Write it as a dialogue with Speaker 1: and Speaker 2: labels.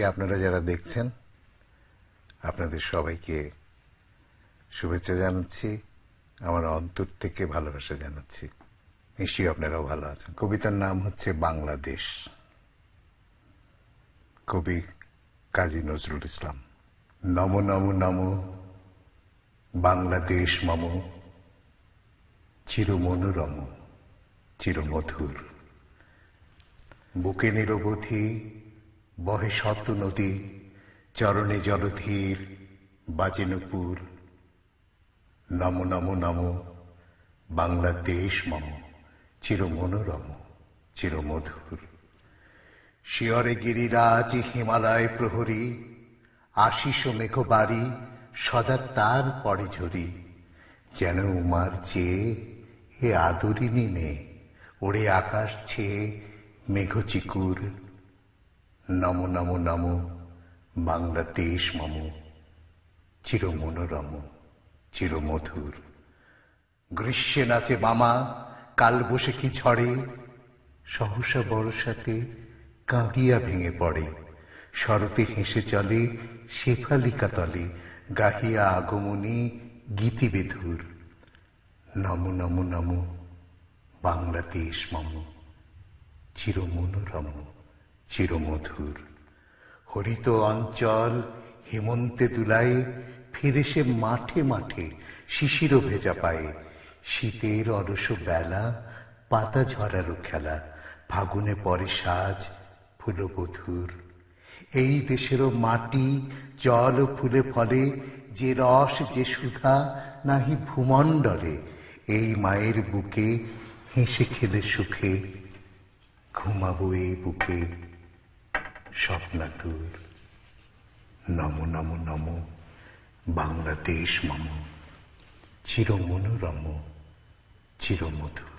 Speaker 1: আপনারা যারা দেখছেন, আপনাদের সবাইকে শুভেচ্ছা জানাচ্ছি, আমার অন্তর থেকে ভালোবাসা জানাচ্ছি। নিশ্চয়ই আপনারাও ভালো আছেন। কবিতার নাম হচ্ছে বাংলাদেশ। কবি কাজী নজরুল ইসলাম। নম নম নম, বাংলাদেশ মম। চির মনোরম চির মধুর বুকে নিরবধি বহে শত নদী, চরণে জলধীর, বাজে নুপুর। নম নম নম, বাংলাদেশ মম চির মনোরম চির মধুর শিয়রে গিরিরাজ, হিমালয় প্রহরী, আশিস মেঘ বাড়ি সদা তার পরে ঝরি। যেন উমার চেয়ে এ আদরিনী নে ওড়ে আকাশ ছেয়ে মেঘ চিকুর নম নম নম, বাংলাদেশ মম চির মনোরম চির মধুর গ্রীষ্মে নাচে বামা, কাল বসে কি ঝড়ে? সহসা বর্ষাতে কাঁদিয়া ভেঙে পড়ে। শরতে হেসে চলে শেফালিকা তলে, গাহিয়া আগমনী গীতি বেধুর। নম নম নম, বাংলাদেশ মম চির মনোরম চিরমধুর। হরিত অঞ্চল হেমন্তে দুলায়, ফিরে সে মাঠে মাঠে শিশির ভেজা পায়ে। শীতের অলস বেলা, পাতা ঝরারও খেলা, ফাগুনে পরে সাজ ফুলবধুর। এই দেশেরও মাটি, জল ও ফুলে ফলে, যে রস, যে সুধা, নাহি ভূমণ্ডলে, এই মায়ের বুকে হেসে খেলে সুখে, ঘুমাবো এই বুকে। স্বপ্নাতুর নম নম নম বাংলাদেশ মম। চির মনোরম চির মধুর